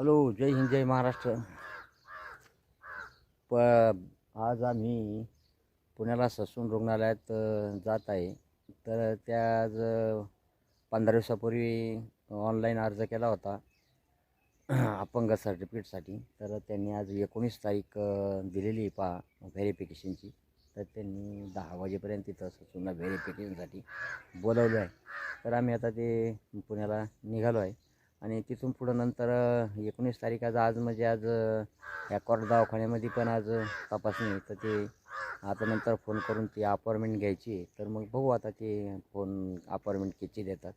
Hello जय हिंद जय महाराष्ट्र. प आज आम्ही पुण्याला ससून रुग्णालयात जात आहे. तर त्या आज पंधरा दिवसापूर्वी ऑनलाईन अर्ज केला होता अपंग सर्टिफिकेटसाठी. तर त्यांनी आज एकोणीस तारीख दिलेली आहे व्हेरिफिकेशनची. तर त्यांनी दहा वाजेपर्यंत तिथं ससूनला व्हेरिफिकेशनसाठी बोलवलं आहे. तर आम्ही आता ते पुण्याला निघालो आहे. आणि तिथून पुढं नंतर एकोणीस तारीख आज आज म्हणजे आज अ, या दवाखान्यामध्ये पण आज तपासणी तर ते आता नंतर फोन करून ती अपॉइंटमेंट घ्यायची आहे. तर मग बघू आता ते फोन अपॉइंटमेंट किती देतात.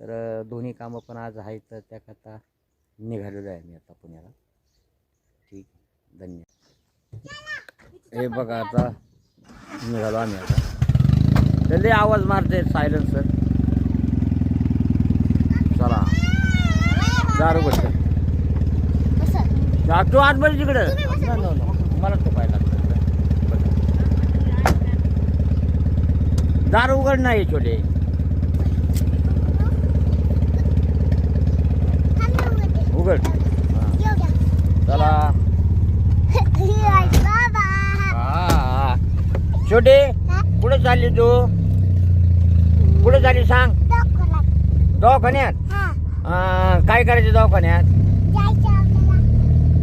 तर दोन्ही कामं पण आज आहेत. तर त्याकरता निघालेलो आहे मी आता पुण्याला. ठीक धन्यवाद. हे बघा आता निघालो आम्ही आता. जल्दी आवाज मारते सायलेन्सर चला दारू गोष्ट तू आत बरी तिकडं. मला तो पाहिला दार उघड नाही छोटे. उघड. चला. छोटे कुठे चालली तू? कुठे चालली सांग? दवाखान्यात? काय करायचं दवाखान्यात?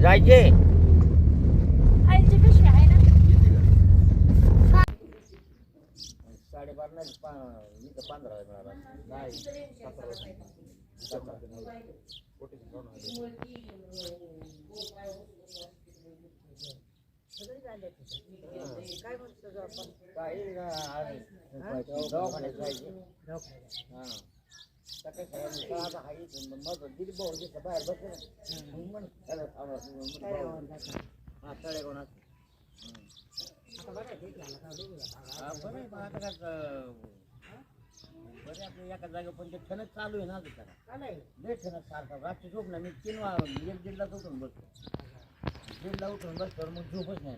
जायचे साडेबारा नाही पंधरा दवाखान्यात जायचे. बरं आहे, पण आता काय अं, बरं आहे. आपलं एका जागेवर पण ते ठणक चालू आहे ना अजून त्याला लय ठणक सारखा रात्री झोप ना मी तीन वा एक दीडला उठून बसतो दीडला उठून बसतो मग झोपच नाही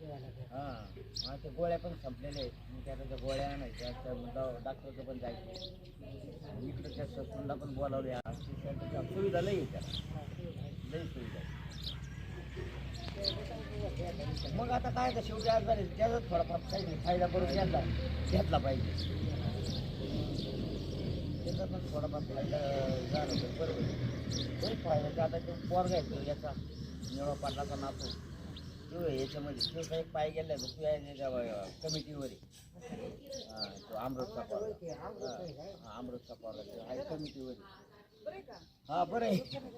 हा. ते गोळ्या पण संपलेल्या आहेत. मग त्या गोळ्या आणायच्या त्या डॉक्टरचं पण जायचं इकडं त्या ससूनला पण बोलावले सुविधा लई त्याला. लई सुविधा मग आता काय तर शेवटी आज झाले त्याचा थोडाफार काही फायदा करून घेतला घेतला पाहिजे. त्याचा पण थोडाफार फायदा झाला बरोबर आहे. फायदा की आता ते पोरगा येतो याचा निळा पाटलाचा नातो. तो याच्यामध्ये तो एक पाय गेला बघ तू आहे त्याच्या कमिटीवर आहे. तो अमृतचा पोरगा हा, हा, अमृतचा पोरगा तो आहे कमिटीवर हा बरं आहे.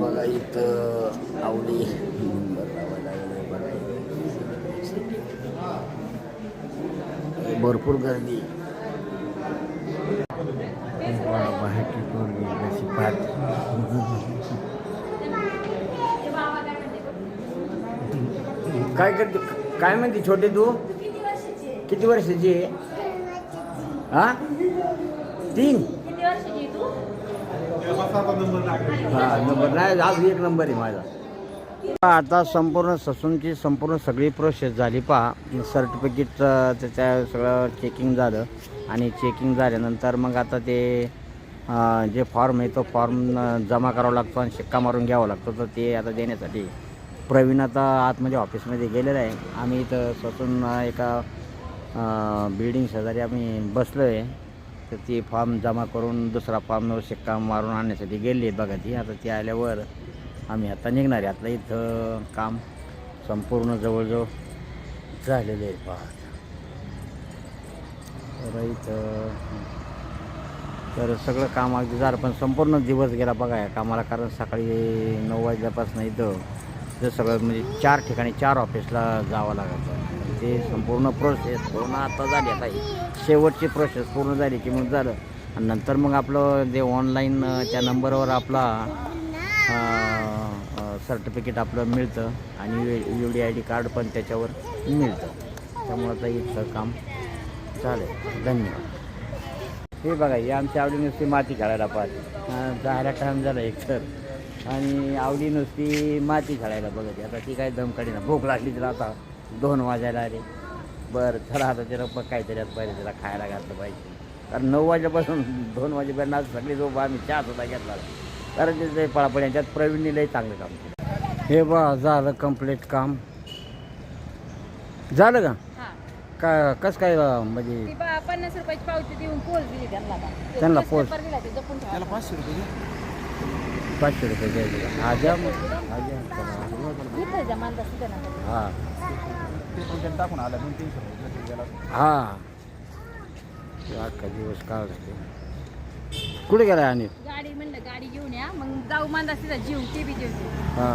बघा इथं आवडी नंबर लावायला लागलाय बघा भरपूर गर्दी बाहेरची पोरगी कशी काय करते? काय म्हणते छोटे तू? किती वर्षाची आहे? हा? तीन? हा नंबर नाही आज एक नंबर आहे माझा. आता संपूर्ण ससूनची संपूर्ण सगळी प्रोसेस झाली. पहा सर्टिफिकेटचं त्याच्या सगळं चेकिंग झालं. आणि चेकिंग झाल्यानंतर मग आता ते जे फॉर्म आहे तो फॉर्म जमा करावा लागतो आणि शिक्का मारून घ्यावा लागतो. तर ते आता देण्यासाठी प्रवीण आता आतमध्ये ऑफिसमध्ये गेलेला आहे. आम्ही इथं स्वतून एका बिल्डिंग शेजारी आम्ही बसलो आहे तर ती फॉर्म जमा करून दुसरा फॉर्मवर शिक्का मारून आणण्यासाठी गेली आहे बघा ती. आता ती आल्यावर आम्ही आता निघणार आहे. आता इथं काम संपूर्ण जवळजवळ झालेलं आहे. पहा. तर इथं तर सगळं काम अगदी झालं पण संपूर्ण दिवस गेला बघा या कामाला कारण सकाळी नऊ वाजल्यापासून इथं जर सगळं म्हणजे चार ठिकाणी चार ऑफिसला जावं लागायचं ते संपूर्ण प्रोसेस पूर्ण आता झाली आता शेवटची प्रोसेस पूर्ण झाली की मग झालं. आणि नंतर मग आपलं जे ऑनलाईन त्या नंबरवर आपला सर्टिफिकेट आपलं मिळतं. आणि U D I D card पण त्याच्यावर मिळतं. त्यामुळं आता इथचं काम चालेल. धन्यवाद. हे बघा ही आमच्या आवडी नुसती माती खेळायला पाहिजे जायला टाईम झाला एक तर. आणि आवडी नुसती माती खेळायला बघत आता ती काय दमकाडी ना भूक लागली तिला आता दोन वाजायला आले. बरं चला आता तिला मग काहीतरी आता पाहिजे तिला खायला घातलं पाहिजे. कारण नऊ वाजेपासून दोन वाजेपर्यंत आज सगळी जो आम्ही चहा सुद्धा घेतला कारण ते- ते पळापळ यांच्यात प्रवीणनी लई चांगलं काम केलं. हे बा झालं कंप्लीट काम. झालं का? कसं काय म्हणजे पन्नास रुपयाची पावती देऊन पोल दिली त्यांना त्यांना पोल. दिला ते जपून ठेवा. पाचशे रुपये द्यायचे हा द्या मग. हा द्या चला. इथं ना. हा. टाकून आला दोन तीनशे रुपये गेला हा. ते अख्खा दिवस काढला कुठे गेला आणि गाडी म्हणलं गाडी घेऊन या. मग जाऊ मानता तिथं जीव ते बी जेवते हा.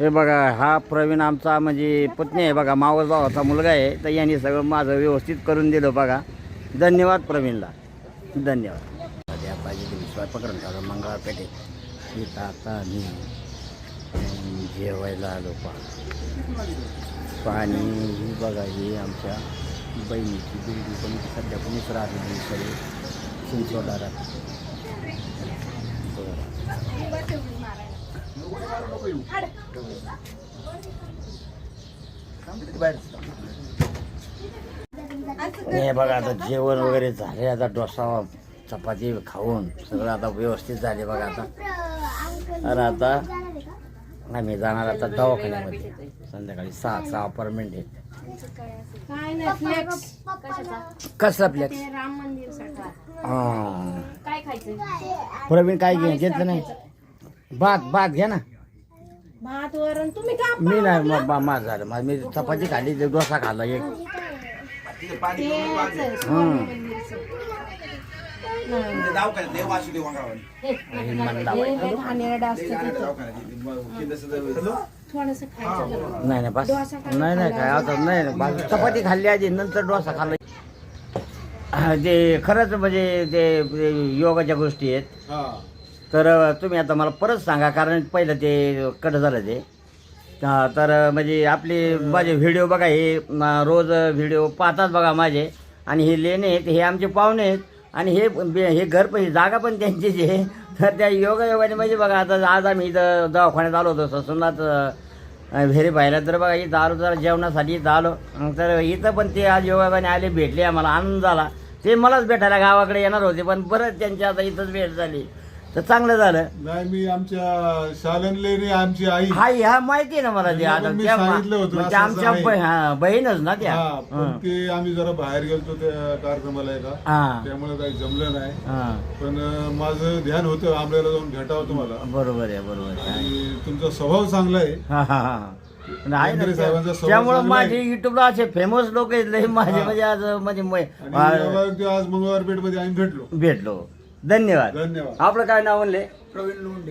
हे बघा हा प्रवीण आमचा म्हणजे पत्नी आहे बघा मावस भावाचा मुलगा आहे. तर यांनी सगळं माझं व्यवस्थित करून दिलं बघा. धन्यवाद प्रवीणला. धन्यवाद. त्या पाहिजे तुम्ही स्वयंपाक करून ठेवला आता मी जेवायला आलो पा पाणी ही बघा ही आमच्या बहिणीची बिल्डिंग पण सध्या कोणीच राहिली सगळे चिंचवडारात हे बघा आता जेवण वगैरे झाले आता डोसा चपाती खाऊन सगळं आता व्यवस्थित झाले बघा आता. तर आता आम्ही जाणार आता दवाखान्यामध्ये. संध्याकाळी सहाचा अपार्टमेंट आहे. काय नाही फ्लेक्स कशाचा? कसला साठी हां. प्रवीण काय घे घेतलं नाही? भात भात घ्या ना. भात वरण तुम्ही का मी नाही मग मा- माझं झालं. माझं मी चपाती खाल्ली ते डोसा खाल्ला एक. दवाखान्यात दे. थोडस खायचं नाही नाही बस. नाही नाही काय आता नाही नाही बस. चपाती खाल्ली आधी नंतर डोसा खाल्ला. हा, ते खरंच म्हणजे ते ते योगाच्या गोष्टी आहेत. तर तुम्ही आता मला परत सांगा कारण पहिलं ते कट झालं ते. तर म्हणजे आपले माझे व्हिडिओ बघा हे रोज व्हिडिओ पाहतात बघा माझे. आणि हे लेणे आहेत हे आमचे पाहुणे आहेत. आणि हे बे- हे घर पण जागा पण त्यांचीच आहे. तर त्या योगायोगाने म्हणजे बघा आता आज आम्ही इथं दवाखान्यात आलो होतो ससुनाथ व्हेरी पाहिला तर बघा इथं आलो जरा जेवणासाठी इथं आलो. तर इथं पण ते आज योगायोगाने आले भेटले आम्हाला आनंद झाला. ते मलाच भेटायला गावाकडे येणार होते पण बरंच त्यांची आता इथंच भेट झाली. तर चांगलं झालं. नाही मी आमच्या शालनलेने आमची आई हा ह्या माहिती आहे ना मला ते त्यांना आता पण मी त्या सांगितलं होतं, म्हणजे असं आमच्या असं ब- हा, बहीणच ना त्या. हा पण ते आम्ही जरा बाहेर गेलतो त्या कार्यक्रमाला एका. हा. त्यामुळे काही जमलं नाही. हा. पण अं, माझं ध्यान होतं आंबऱ्याला जाऊन भेटावं तुम्हाला. बरोबर आहे बरोबर आहे. आणि तुमचा स्वभाव चांगला आहे. हा, हा, हा. नाही ना, केंद्रे त्या- साहेबांचा स्वभाव त्यामुळं चांगला आहे. माझे युट्यूबला असे फेमस लोक आहेत लय माझे. म्हणजे आज म्हणजे म- आणि आ, योगायोग ते आज मंगळवार पेठमध्ये आम्ही भेटलो. भेटलो. धन्यवाद. धन्यवाद. आपलं काय नाव म्हणले?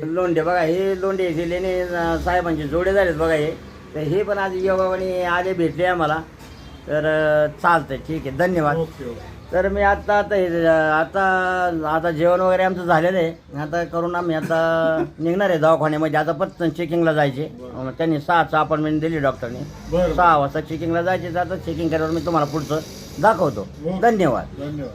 लोंढे. बघा हे लोंढे लेणे साहेबांचे जोडे झालेत बघा हे. तर हे पण आज योगाने आले भेटले आम्हाला. तर चालतंय. ठीक आहे. धन्यवाद. Okay okay. तर मी आता आता हे- आता आता जेवण वगैरे आमचं झालेलं आहे. आता करून आम्ही आता निघणार आहे दवाखान्यामध्ये. आता पटकन चेकिंगला जायचे. त्यांनी सहाचं अपॉइंटमेंट दिली डॉक्टरने बरं सहा वाजता चेकिंगला जायचे. तर आता चेकिंग केल्यावर मी तुम्हाला पुढचं दाखवतो. ओके. धन्यवाद. धन्यवाद.